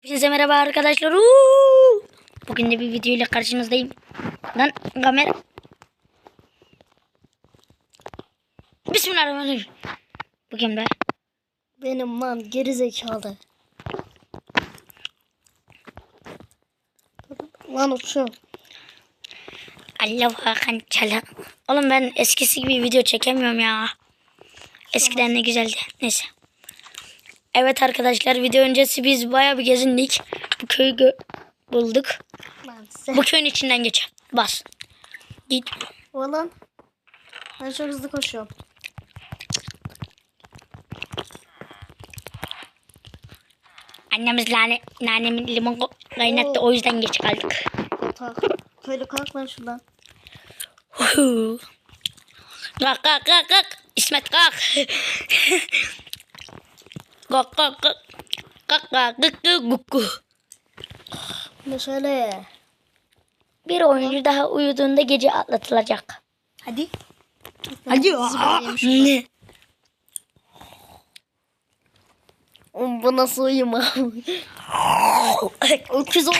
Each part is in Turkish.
Hepinize merhaba arkadaşlar. Uuu! Bugün de bir video ile karşınızdayım. Lan kamera. Bismillahirrahmanirrahim. Bugün de Benim lan geri zekalı. Lan uçuyorum. Allah Hakan Çala. Oğlum ben eskisi gibi video çekemiyorum ya. Eskiden ne güzeldi. Neyse. Evet arkadaşlar video öncesi biz bayağı bir gezindik. Bu köyü bulduk. Sen. Bu köyün içinden geç. Bas. Git. Oğlum. Ben çok hızlı koşuyorum. Annemiz nane, nanemin limon kaynattı o yüzden geç kaldık. Kalk. Köylü kalk lan şuradan. Kalk kalk kalk kalk. İsmet kalk. kalk kalk kalk. Kalk kalk. Bir oyuncu daha uyuduğunda gece atlatılacak. Hadi. Hadi. Ne? Bu nasıl uyuma? Öküz oldu.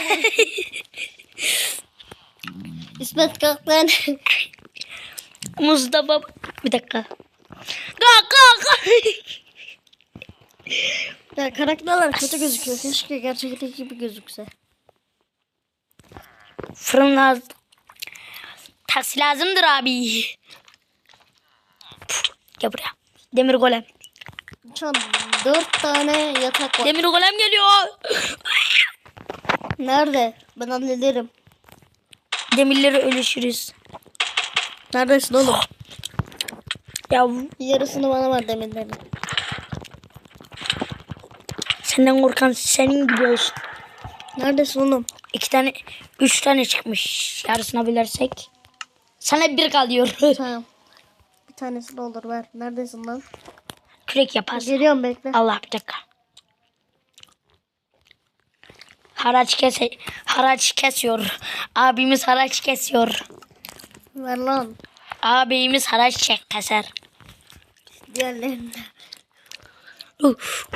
İsmet kalk lan. Mustafa bir dakika. Kalk kalk kalk. Ya karakterler kötü gözüküyor. Keşke gerçekteki gibi gözükse. Fırın lazım. Taksi lazımdır abi. Gel buraya. Demir golem. Şu dört tane yatak var. Demir golem geliyor. Nerede? Ben hallederim. Demirleri ölüşürüz. Neredesin oğlum? Ya Yarısını bana ver demirlerin. Senden korkan senin gibi olsun. Neredesin oğlum? İki tane, üç tane çıkmış. Yarısına bölersek. Sana bir kalıyor. Tamam. Bir tanesi de olur ver. Neredesin lan? Kürek yaparız. Geliyorum bekle. Allah bir dakika. Haraç kes haraç kesiyor. Abimiz haraç kesiyor. Ver lan. Abimiz haraç çek keser. Diğerlerini de. Uf.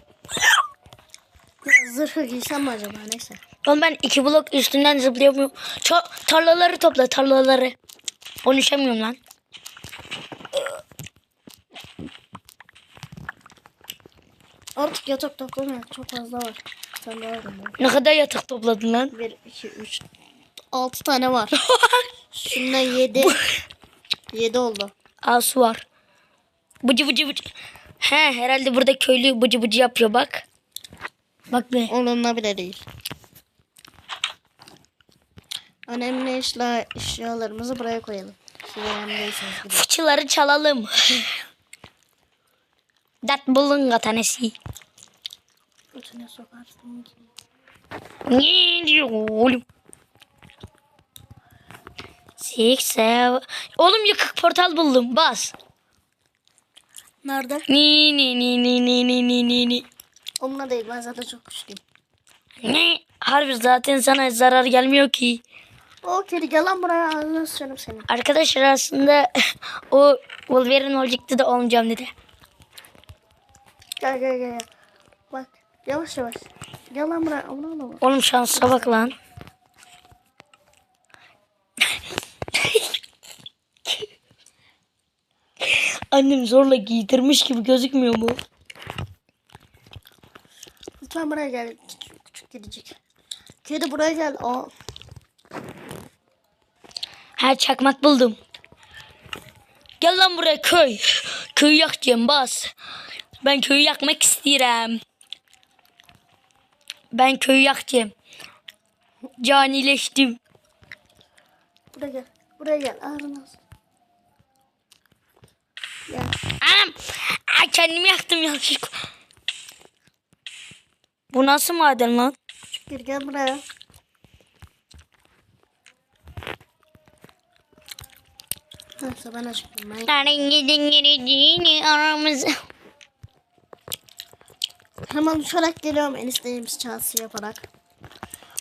Ya zırhı giysem mi acaba neyse. Oğlum ben iki blok üstünden zıplayamıyorum. Ça- tarlaları topla tarlaları. Konuşamıyorum lan. Artık yatak toplama. Çok fazla var. Sen de var mı? Ne kadar yatak topladın lan? 1, 2, 3. 6 tane var. Şundan 7. 7 oldu. Aa su var. Bıcı bıcı bıcı. He herhalde burada köylü bıcı bıcı yapıyor bak. Bak be. Onunla bile değil. Önemli işler, eşyalarımızı buraya koyalım. Fıçıları çalalım. Dat bulunga tanesi. Götüne sokarsın ki. Ne diyor oğlum? Six, seven. Oğlum yıkık portal buldum. Bas. Nerede? Ni ni ni ni ni ni ni ni ni. Onunla değil ben zaten çok güçlüyüm. Ne? Harbi zaten sana zarar gelmiyor ki. O kedi gel lan buraya ağzına sıçarım seni. Arkadaşlar aslında o Wolverine olacaktı da olmayacağım dedi. Gel gel gel. Bak yavaş yavaş. Gel lan buraya. Aman aman. Oğlum şansa bak lan. Annem zorla giydirmiş gibi gözükmüyor mu? Lütfen buraya gel. Küçük, küçük kedicik. Kedi buraya gel. Aa. Ha çakmak buldum. Gel lan buraya köy. Köyü yakacağım bas. Ben köyü yakmak istiyorum. Ben köyü yakacağım. Canileştim. Buraya gel. Buraya gel. Ağrın az. Gel. Anam. Ay kendimi yaktım yanlışlıkla. Bu nasıl maden lan? Kedi gel buraya. Neyse ben acıktım. Ben... Dingiri aramızı. Hemen uçarak geliyorum. En istediğimiz çağrısı yaparak.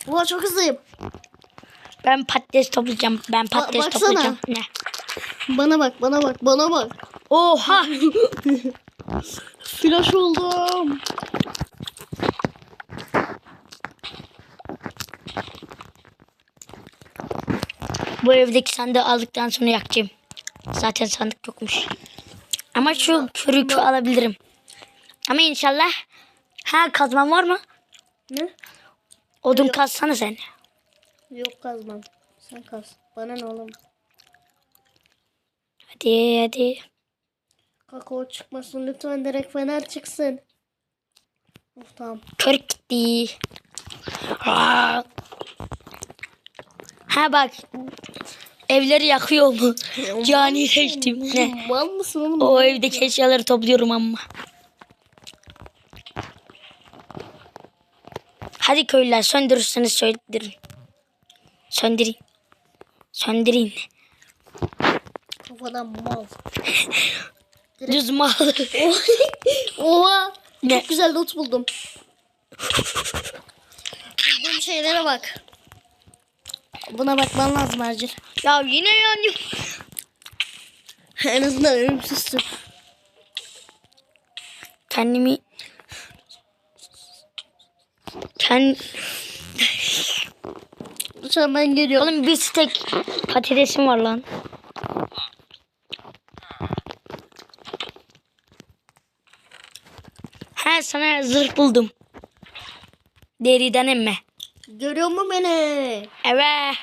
Oha çok hızlıyım. Ben patates toplayacağım. Ben patates baksana. toplayacağım. Ne? Bana bak bana bak bana bak. Oha. Flash oldum. Bu evdeki sandığı aldıktan sonra yakacağım. Zaten sandık yokmuş. Ama şu kürükü alabilirim. Ama inşallah. Ha kazman var mı? Ne? Odun kazsana sen. Yok kazmam. Sen kaz. Bana ne oğlum? Hadi hadi. Kakao çıkmasın lütfen direkt fener çıksın. Of tamam. Kürk gitti. Aa. Ha bak. Evleri yakıyor mu? Cani seçtim. Ne? Mal mısın oğlum? O evdeki eşyaları topluyorum ama. Hadi köylüler söndürürseniz söndürün. Söndürün. Söndürün. Kafadan mal. Düz mal. Oha. Ne? Çok güzel loot buldum. Bulduğum şeylere bak. Buna bakman lazım Ercil. ya yine yani. en azından ölümsüzsün. Kendimi Kend... Lütfen ben geliyorum. Oğlum bir tek patatesim var lan. Ha sana zırh buldum. Deriden emme. Görüyor mu beni? Evet.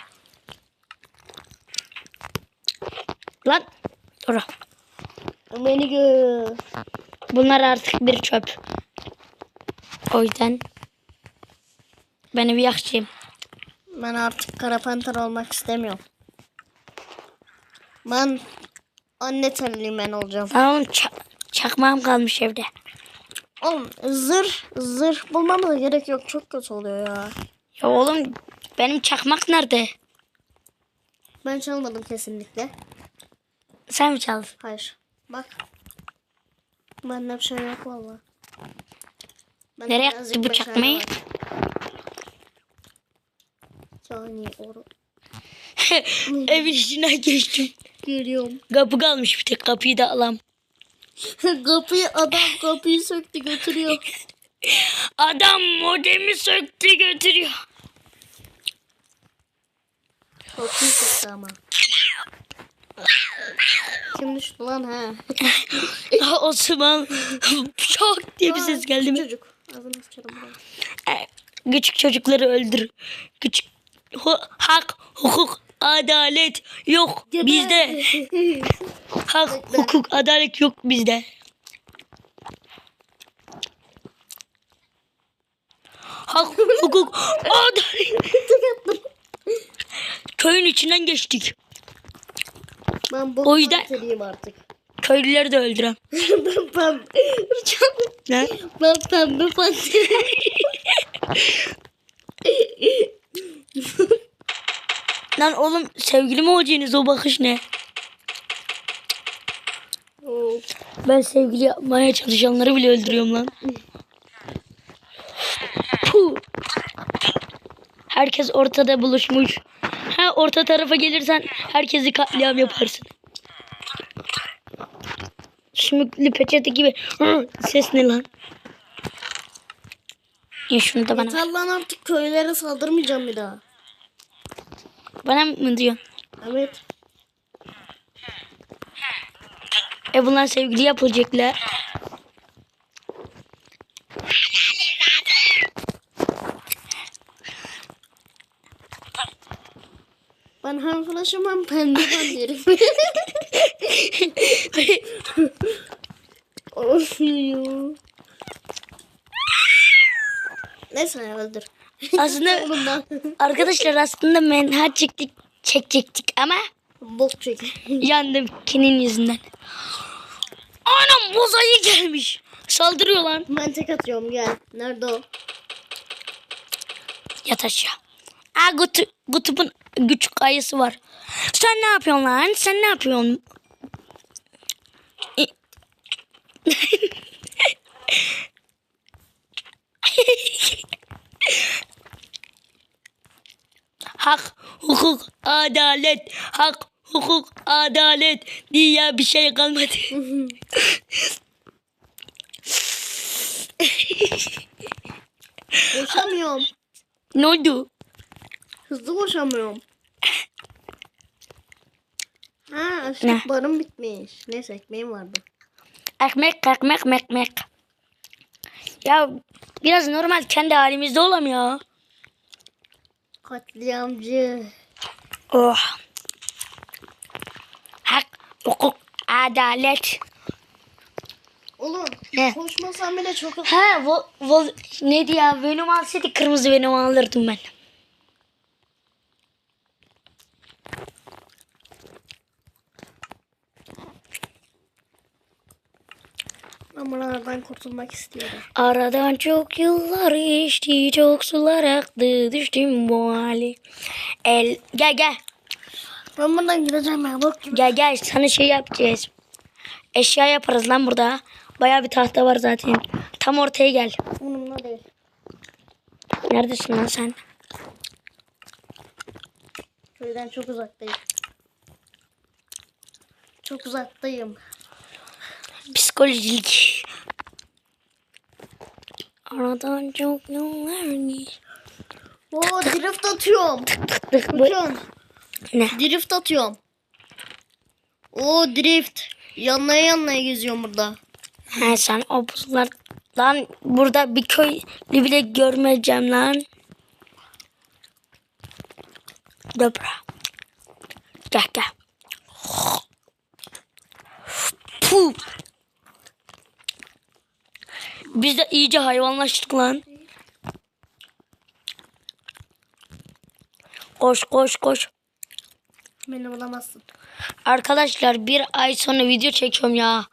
Lan. Dur. Beni gör. Bunlar artık bir çöp. O yüzden ben bir yakacağım. Ben artık kara panter olmak istemiyorum. Ben anne terliyim ben olacağım. Ça- çakmağım kalmış evde. Oğlum zırh, zırh bulmama da gerek yok. Çok kötü oluyor ya. Ya oğlum benim çakmak nerede? Ben çalmadım kesinlikle. Sen mi çaldın? Hayır. Bak. Bende bir şey yok valla. Nereye attı bu çakmayı? Yani oru. Evin içinden geçtim. Geliyorum. Kapı kalmış bir tek kapıyı da alam. kapıyı adam kapıyı söktü götürüyor. Adam modemi söktü götürüyor. Kapıyı söktü ama. Kim düştü lan ha? Osman şok diye bir ses geldi mi? Çocuk. Ağzını sıçarım buraya. E, Küçük çocukları öldür. Küçük Hu- hak, hukuk, adalet yok bizde. Hak, hukuk, adalet yok bizde. Hak, hukuk, adalet. Köyün içinden geçtik. Ben bu O yüzden- artık. Köylüleri de öldüren. ben pembe. Ne? Ben pembe panteriyim. Lan oğlum sevgili mi olacaksınız o bakış ne? Ben sevgili yapmaya çalışanları bile öldürüyorum lan. Herkes ortada buluşmuş. Ha orta tarafa gelirsen herkesi katliam yaparsın. Sümüklü peçete gibi Hı, ses ne lan? Ya şunu da bana. Yeter lan artık köylere saldırmayacağım bir daha. Bana mı diyorsun? Evet. E bunlar sevgili yapılacaklar. Hem flaşım hem pembe panterim. of ya. Neyse öldür. Aslında arkadaşlar aslında menha çektik çekecektik ama Bok çek. yandım kinin yüzünden. Anam boz ayı gelmiş. Saldırıyor lan. ben tek atıyorum gel. Nerede o? Yat aşağı. Aa kutu, kutubun küçük ayısı var. Sen ne yapıyorsun lan? Sen ne yapıyorsun? İ- hak, hukuk, adalet. Hak, hukuk, adalet diye bir şey kalmadı. Koşamıyorum. ne oldu? Hızlı koşamıyorum. Ha Ne? açlık barım bitmiş. Neyse ekmeğim vardı. Ekmek, ekmek, ekmek. Ya biraz normal kendi halimizde olalım ya. Katliamcı. Oh. Hak, hukuk, adalet. Oğlum Ne? konuşmasam bile çok Ha, vo, vo, neydi ya? Venom alsaydı kırmızı Venom alırdım ben. Ben buralardan kurtulmak istiyorum. Aradan çok yıllar geçti, çok sular aktı, düştüm bu hali. El, gel gel, Ben buradan gideceğim ya bak gibi. gel gel, sana şey yapacağız. Eşya yaparız lan burada. Baya bir tahta var zaten. Tam ortaya gel. Umurumda değil. Neredesin lan sen? Köyden çok uzaktayım. Çok uzaktayım. Psikolojik. Aradan çok yıllar geçti. Oo drift atıyorum. Bakın. Ne? Drift atıyorum. Oo drift. Yanlaya yanlaya geziyorum burada. He sen o buzlar... Lan burada bir köy bile görmeyeceğim lan. Dobra. Gel gel. Biz de iyice hayvanlaştık lan. Koş koş koş. Beni bulamazsın. Arkadaşlar bir ay sonra video çekiyorum ya.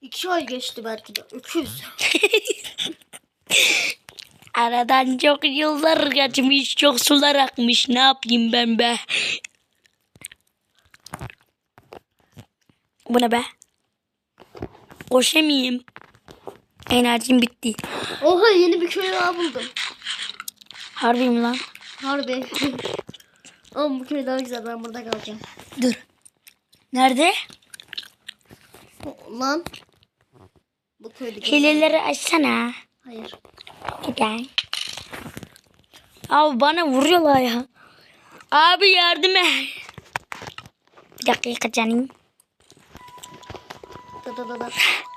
İki ay geçti belki de. Öküz. Aradan çok yıllar geçmiş, çok sular akmış. Ne yapayım ben be? Bu ne be? Koşamayayım. Enerjim bitti. Oha yeni bir köy daha buldum. Harbi mi lan? Harbi. Ama bu köy daha güzel. Ben burada kalacağım. Dur. Nerede? Lan. Bu köyde. Hileleri açsana. Hayır. Gel. Abi bana vuruyorlar ya. Abi yardım et. Bir dakika canım. Da da da da.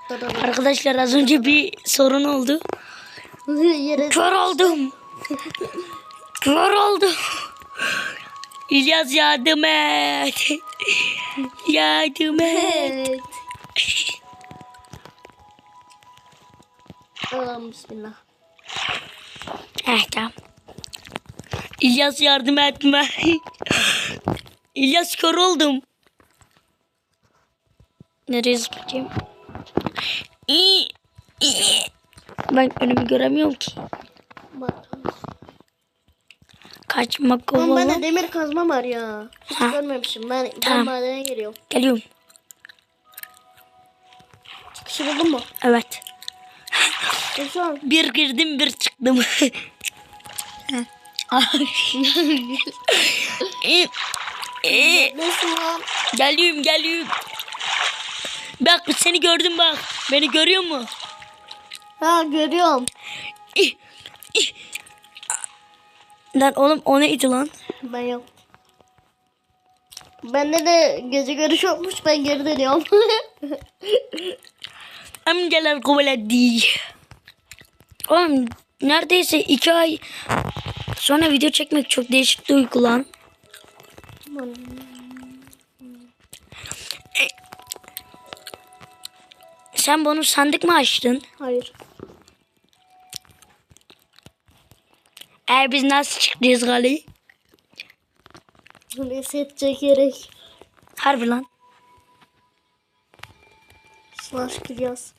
Da da da. Arkadaşlar az önce bir sorun oldu. Kör oldum. Kör oldum. İlyas yardım et. yardım et. Allah'ım bismillah. Eh tamam. İlyas yardım etme. İlyas kör oldum. Nereye zıplayacağım? Ben önümü göremiyorum ki. Kaçmak kovala. bende demir kazma var ya. Hiç Ha. görmemişim. Ben, ben Tamam. madene giriyorum. Geliyorum. Çıkışı buldun mu? Evet. Bir girdim bir çıktım. Ay. İyi. Nasıl lan? geliyorum geliyorum. Bak seni gördüm bak. Beni görüyor mu? Ha görüyorum. İh, ih. Lan oğlum o neydi lan? Ben yok. Bende de gece görüş yokmuş. Ben geri dönüyorum. Amcalar kovaladı. Oğlum neredeyse iki ay sonra video çekmek çok değişik duygu lan. Sen bunu sandık mı açtın? Hayır. Eğer biz nasıl çıkacağız Gali? Reset çekerek. Harbi lan. Slash kırıyoruz.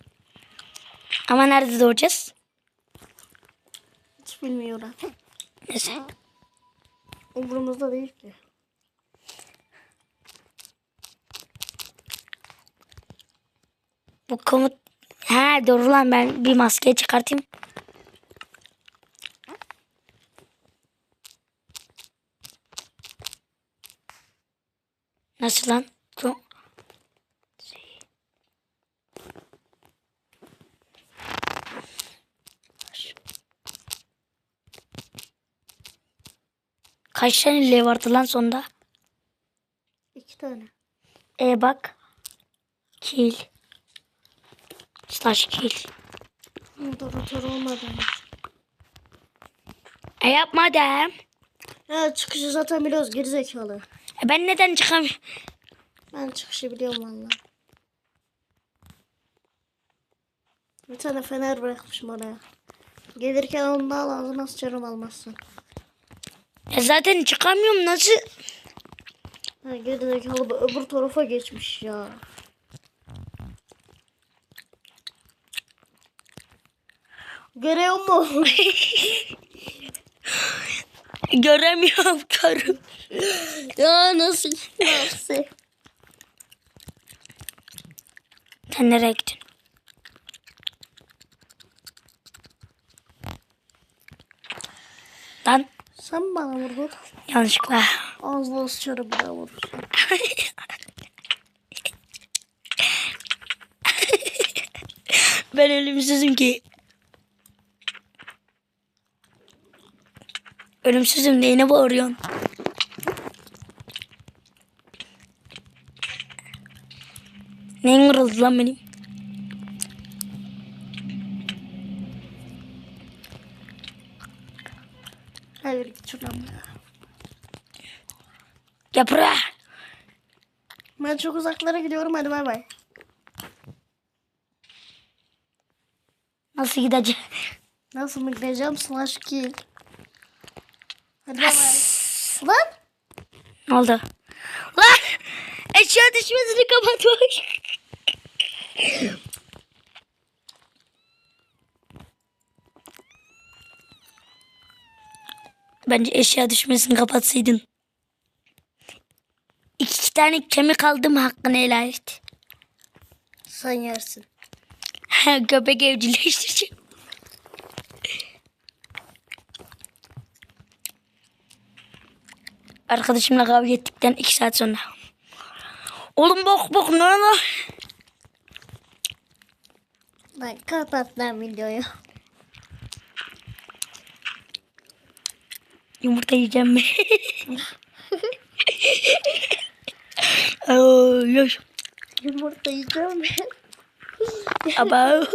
Ama nerede doğacağız? Hiç bilmiyorum. Neyse. Umurumuzda değil ki. Bu komut... Ha doğru lan ben bir maske çıkartayım. Nasıl lan? Kaç tane L vardı lan sonda? İki tane. E bak. Kill. Slash kill. Moderatör olmadı. E yapma dem. Ya çıkışı zaten biliyoruz gerizekalı. E ben neden çıkamıyorum? Ben çıkışı biliyorum valla. Bir tane fener bırakmışım oraya. Gelirken onu da al ağzına sıçarım almazsın. E zaten çıkamıyorum nasıl? Ha gerizekalı öbür tarafa geçmiş ya. Görüyor musun? Göremiyorum karım. ya nasıl? Nasıl? Sen nereye gittin? Lan Sen bana vurdun. yanlışlıkla. Ağzına sıçarım daha vurursun. ben ölümsüzüm ki. Ölümsüzüm neyine bağırıyorsun? Neyin kırıldı lan benim? Hayır git şuradan ya. Gel buraya. Ben çok uzaklara gidiyorum hadi bay bay. Nasıl gideceğim? Nasıl mı gideceğim slash kill. Hadi bay. Lan! Ne oldu? Lan! Eşya düşmesini kapatmış. Bence eşya düşmesini kapatsaydın. İki tane kemik aldım hakkını helal et. Sen yersin. Köpek evcilleştireceğim. Arkadaşımla kavga ettikten iki saat sonra. Oğlum bak bak ne lan? Lan kapat lan videoyu. Yumurta yiyeceğim mi? Ay, yaş. Yumurta yiyeceğim mi? Ama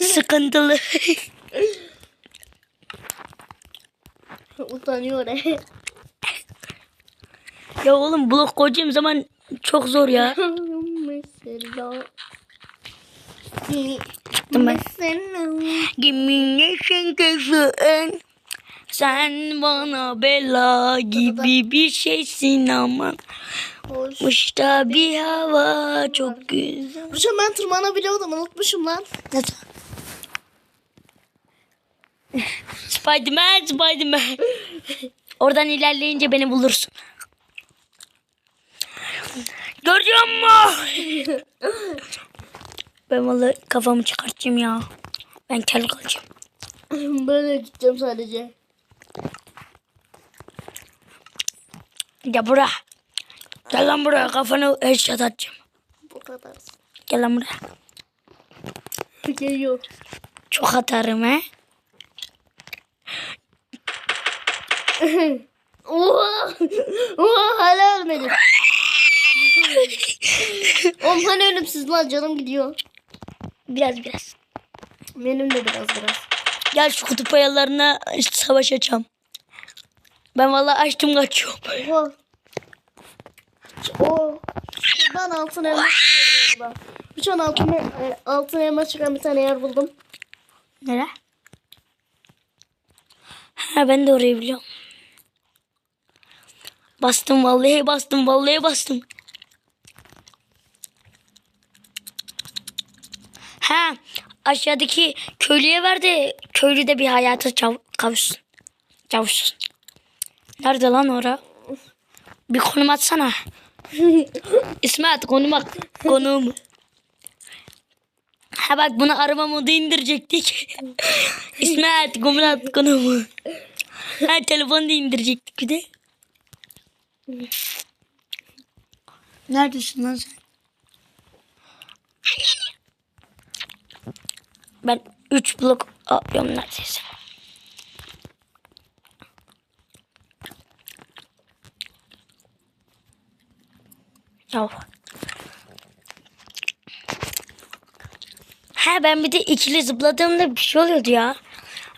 sıkıntılı. Utanıyor. Ya oğlum blok koyacağım zaman çok zor ya. Çıktım ben. Sen bana bela gibi bir şeysin aman Hoş. Bir hava çok güzel Hocam ben tırmanabiliyordum unutmuşum lan. Spiderman Spiderman Oradan ilerleyince beni bulursun Görüyor musun? ben vallahi kafamı çıkartacağım ya. Ben kel kalacağım. Böyle gideceğim sadece. Gel buraya. Gel lan buraya kafanı headshot atacağım. Bu kadar. Gel lan buraya. Geliyor. Çok atarım he. Oha! Oha hala ölmedim. Oğlum hani ölümsüz lan canım gidiyor. Biraz biraz. Benim de biraz biraz. Gel şu kutup ayarlarına savaş açacağım. Ben vallahi açtım kaçıyorum. Oha. O. Ben altın elma çıkıyorum. Bir tane altın, e, altın elma çıkan bir tane yer buldum. Nere? Ha ben de orayı biliyorum. Bastım vallahi bastım vallahi bastım. Ha aşağıdaki köylüye ver de köylü de bir hayata çav- kavuşsun. Kavuşsun. Nerede lan ora? Bir konum atsana. İsmet konum at. Konum. Ha bak bunu araba modu indirecektik. İsmet konum at konumu. Ha telefonu da indirecektik bir de. Neredesin lan sen? Ben 3 blok atlıyorum neredeyse. Ya. Ha ben bir de ikili zıpladığımda bir şey oluyordu ya.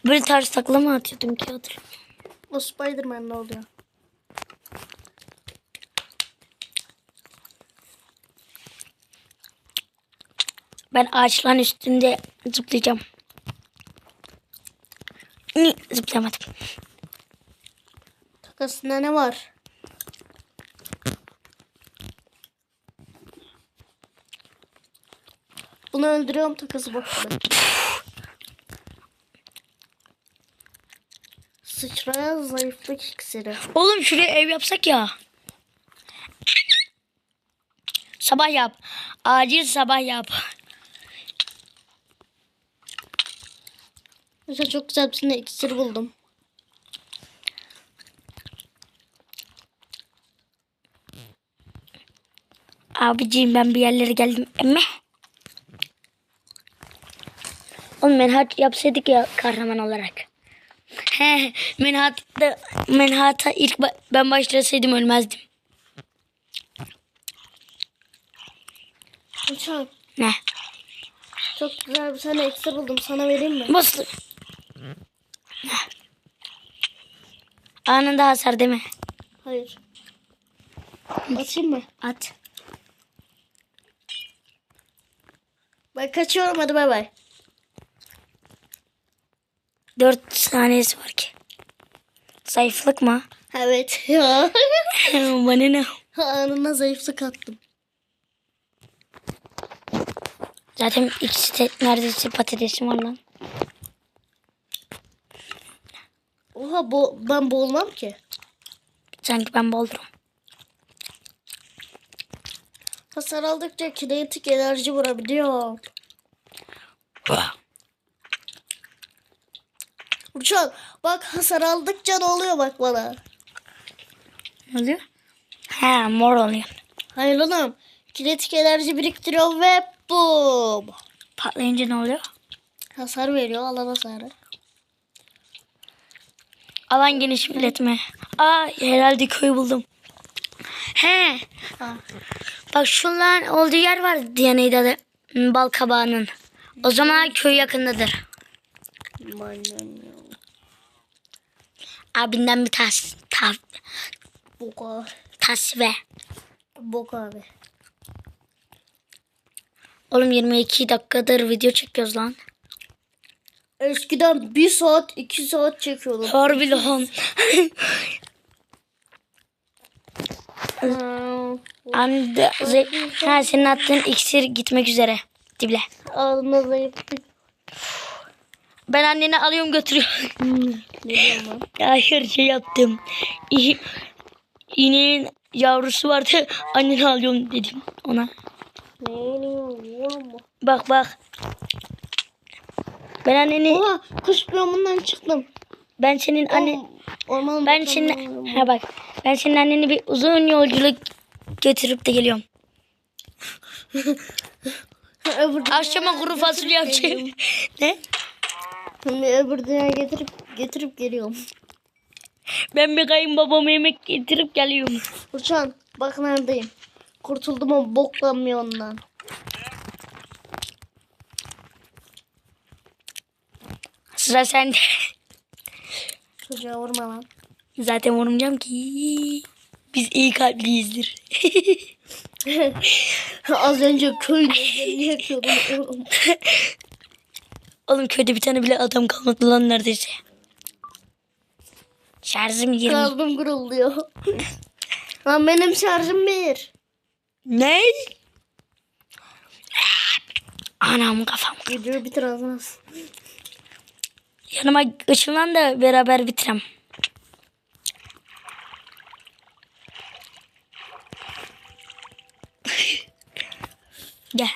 Böyle ters taklama atıyordum ki hatırlamıyorum. O Spiderman'de oluyor. Ben ağaçların üstünde zıplayacağım. Zıplayamadım. Takasında ne var? Bunu öldürüyorum takası bakalım. Sıçraya zayıflık iksiri. Oğlum şuraya ev yapsak ya. Sabah yap. Acil sabah yap. Mesela çok güzel bir tane iksir buldum. Abiciğim ben bir yerlere geldim. Emme. Oğlum menhat yapsaydık ya kahraman olarak. He, menhatta, menhata ilk ba- ben başlasaydım ölmezdim. Uçak. Ne? Çok güzel bir tane iksir buldum. Sana vereyim mi? Bastı. Anında hasar mi? Hayır. Atayım mı? At. Ben kaçıyorum hadi bay bay. Dört saniyesi var ki. Zayıflık mı? Evet ya. Bana ne? Anına zayıflık attım. Zaten ikisi de neredeyse patatesim var lan. Oha bo ben boğulmam ki. Sanki ben boldum. Hasar aldıkça kinetik enerji vurabiliyor. Uçak bak hasar aldıkça ne oluyor bak bana. Ne oluyor? He mor oluyor. Hayır oğlum. Kinetik enerji biriktiriyor ve bum. Patlayınca ne oluyor? Hasar veriyor alan hasarı. Alan geniş milletme. Aa herhalde köy buldum. He bak şunların olduğu yer var diye neydi adı? Hmm, Bal kabağının. O zaman köy yakındadır. Abinden bir tas, ta, tasve. Bok abi. Oğlum 22 dakikadır video çekiyoruz lan. Eskiden bir saat iki saat çekiyordum. Harbi lan. Anne, ha, senin attığın iksir gitmek üzere. Dible. Zayıflık. Ben anneni alıyorum götürüyorum. Ya her şey yaptım. İ- İneğin yavrusu vardı. Anneni alıyorum dedim ona. Bak bak. Ben anneni Oha kuş biyomundan çıktım. ben senin anne Orman ben senin ha bak ben senin anneni bir uzun yolculuk götürüp de geliyorum. öbür, Akşama kuru fasulye yapacağım. ne? öbür dünyaya getirip getirip geliyorum. Ben bir kayınbabama yemek getirip geliyorum. Uçan bak neredeyim. Kurtuldum o bok kamyondan. Sıra sende. Çocuğa vurma lan. Zaten vurmayacağım ki. Biz iyi kalpliyizdir. Az önce köy nehrini yakıyordum. oğlum. Oğlum köyde bir tane bile adam kalmadı lan neredeyse. Şarjım 20. Kalbim gurulduyor. lan benim şarjım bir. Ne? Anam kafam. Videoyu bitir ağzına. Yanıma ışınlan da beraber bitirem. Gel.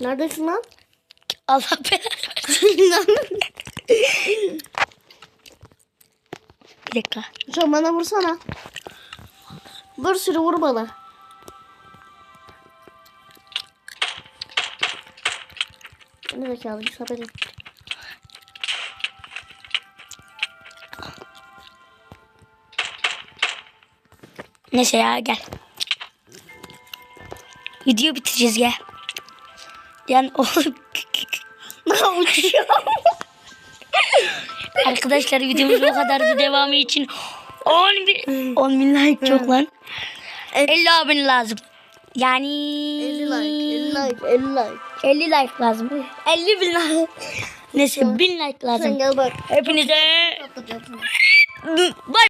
Neredesin lan? Allah belanı. Bir dakika. Uçan bana vursana. Bir sürü vur bana. Zekalı isabet et. Neyse ya gel. Video bitireceğiz ya. Yani oğlum. Ne uçuyor? Arkadaşlar videomuz bu kadardı. Devamı için 10 bin, 10 bin like çok lan. Evet. 50 abone lazım. Yani 50 like, 50 like, 50 like. 50 like lazım. 50 bin like. Neyse 1000 like Sen lazım. gel bak. Hepinize. Bye.